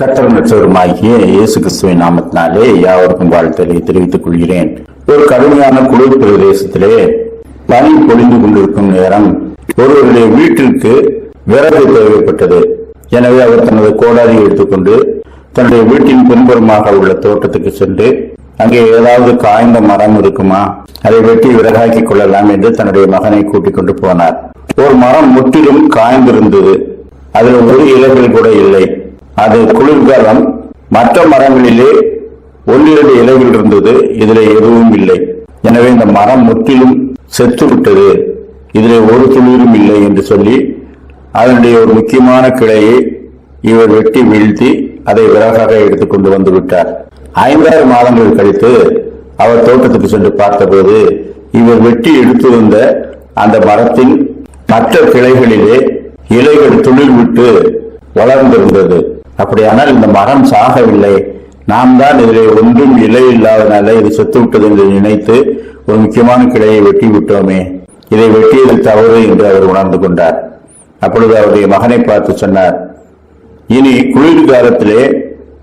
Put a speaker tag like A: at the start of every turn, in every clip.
A: கத்தர் மற்றவருமாகிய இயேசு கிறிஸ்துவின் நாமத்தினாலே யாவருக்கும் வாழ்த்தலை தெரிவித்துக் கொள்கிறேன். ஒரு கடுமையான குளிர் பிரதேசத்திலே பனி பொழிந்து கொண்டிருக்கும் நேரம் ஒருவருடைய வீட்டிற்கு விறகு தேவைப்பட்டது. எனவே அவர் தனது கோடாரியை எடுத்துக்கொண்டு தன்னுடைய வீட்டின் பின்புறமாக உள்ள தோட்டத்துக்கு சென்று அங்கே ஏதாவது காய்ந்த மரம் இருக்குமா? அதை வெட்டி விறகாக்கிக் கொள்ளலாம் என்று தன்னுடைய மகனை கூட்டிக் கொண்டு போனார். ஒரு மரம் முற்றிலும் காய்ந்திருந்தது. அதில் ஒரு இலைகள் கூட இல்லை. அது குளிர்காலம். மற்ற மரங்களிலே ஒன்றிரண்டு இலைகள் இருந்தது. இதில் எதுவும் இல்லை. எனவே இந்த மரம் முற்றிலும் செத்து விட்டது இதில் ஒரு துளிரும் இல்லை என்று சொல்லி அதனுடைய ஒரு முக்கியமான கிளையை இவர் வெட்டி வீழ்த்தி அதை விறகாக எடுத்துக்கொண்டு வந்து விட்டார். ஐந்தாறு மாதங்கள் கழித்து அவர் தோட்டத்துக்கு சென்று பார்த்தபோது இவர் வெட்டி எடுத்து வந்த அந்த மரத்தின் மற்ற கிளைகளிலே இலைகள் துளிர் விட்டு வளர்ந்திருந்தது. அப்படியானால் இந்த மரம் சாகவில்லை. நாம் தான் இதிலே ஒன்றும் இலை இல்லாதனால இது செத்து விட்டது என்று நினைத்து ஒரு முக்கியமான கிளையை வெட்டி விட்டோமே. இதை வெட்டியது தவறு என்று அவர் உணர்ந்து கொண்டார். அப்பொழுது அவருடைய மகனை பார்த்து சொன்னார் இனி குளிர் காலத்திலே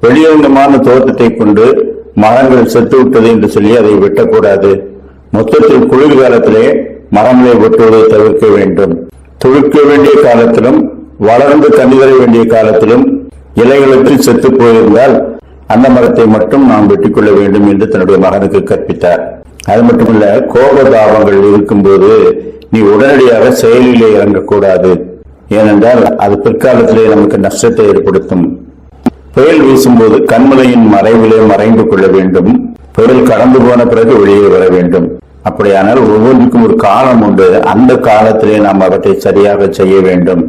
A: வெளியங்கமான தோட்டத்தை கொண்டு மரங்கள் செத்து விட்டது என்று சொல்லி அதை வெட்டக்கூடாது. மொத்தத்தில் குளிர் காலத்திலே மரங்களை வெட்டுவதை தவிர்க்க வேண்டும். துளுக்க வேண்டிய காலத்திலும் வளர்ந்து கனி வர வேண்டிய காலத்திலும் இலைகளுக்கு செத்து போயிருந்தால் அந்த மரத்தை மட்டும் நாம் வெட்டிக்கொள்ள வேண்டும் என்று தன்னுடைய மகனுக்கு கற்பித்தார். அது மட்டுமல்ல கோபதாபங்கள் இருக்கும்போது நீ உடனடியாக செயலிலே இறங்கக்கூடாது. ஏனென்றால் அது பிற்காலத்திலே நமக்கு நஷ்டத்தை ஏற்படுத்தும். புயல் வீசும்போது கண்மலையின் மறைவிலே மறைந்து கொள்ள வேண்டும். புயல் கடந்து போன பிறகு வெளியே வர வேண்டும். அப்படியானால் ஒவ்வொன்றுக்கும் ஒரு காலம் உண்டு. அந்த காலத்திலே நாம் அவற்றை சரியாக செய்ய வேண்டும்.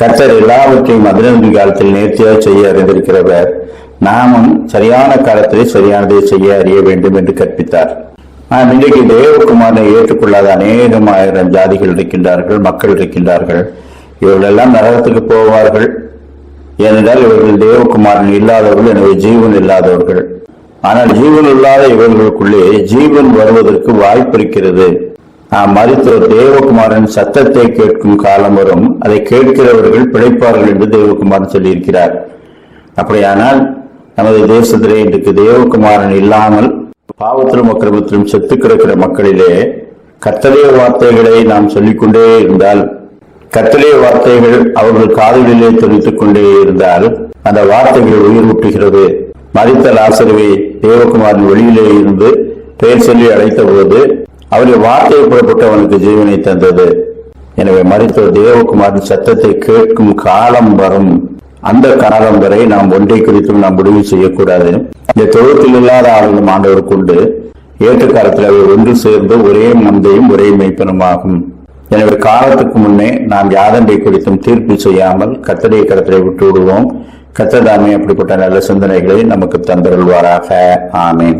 A: கர்த்தர் எல்லாவற்றையும் அதிரந்தி காலத்தில் நேர்த்தியாக செய்ய அறிந்திருக்கிறவர். நாமும் சரியான காலத்திலே சரியானதை செய்ய அறிய வேண்டும் என்று கற்பித்தார். ஆனால் இன்றைக்கு தேவகுமாரனை ஏற்றுக்கொள்ளாத அநேகம் ஆயிரம் ஜாதிகள் இருக்கின்றார்கள் மக்கள் இருக்கின்றார்கள். இவர்களெல்லாம் நரகத்துக்கு போவார்கள். ஏனென்றால் இவர்கள் தேவகுமாரன் இல்லாதவர்கள் எனவே ஜீவன் இல்லாதவர்கள். ஆனால் ஜீவன் இல்லாத இவர்களுக்குள்ளே ஜீவன் வருவதற்கு வாய்ப்பு இருக்கிறது. நாம் தேவகுமாரன் சத்தத்தை கேட்கும் காலம் வரும். அதை கேட்கிறவர்கள் பிழைப்பார்கள் என்று தேவகுமாரன் சொல்லியிருக்கிறார். அப்படியானால் நமது தேசத்திலே இன்றைக்கு தேவகுமாரன் இல்லாமல் பாவத்திலும் அக்கிரமத்திலும் செத்து கிடக்கிற மக்களிலே கத்தலைய வார்த்தைகளை நாம் சொல்லிக்கொண்டே இருந்தால் கத்தலைய வார்த்தைகள் அவர்கள் காதுகளிலே தெரிவித்துக் கொண்டே இருந்தால் அந்த வார்த்தைகள் உயிர் ஊட்டுகிறது மறித்த லாசருவை தேவகுமாரின் வெளியிலே இருந்து பெயர் சொல்லி அழைத்த போது அவருடைய வார்த்தையை புறப்பட்டு அவனுக்கு ஜீவனை தந்தது. எனவே மருத்துவர் தேவகுமாரின் சத்தத்தை கேட்கும் காலம் வரும். அந்த காலம் வரை நாம் ஒன்றை குறித்தும் நாம் முடிவு செய்யக்கூடாது. இந்த தொழுத்தில் இல்லாத ஆனந்தம் ஆண்டவர் கொண்டு ஏற்ற காலத்தில் அவர் ஒன்று சேர்ந்து ஒரே மந்தையும் ஒரே மெய்ப்பனுமாகும் எனவே காலத்துக்கு முன்னே நாம் யாதண்டை குறித்தும் தீர்ப்பு செய்யாமல் கத்தடைய கருத்தை விட்டு விடுவோம் கத்ததாமே அப்படிப்பட்ட நல்ல சிந்தனைகளை நமக்கு தந்தருள்வாராக. ஆமேன்.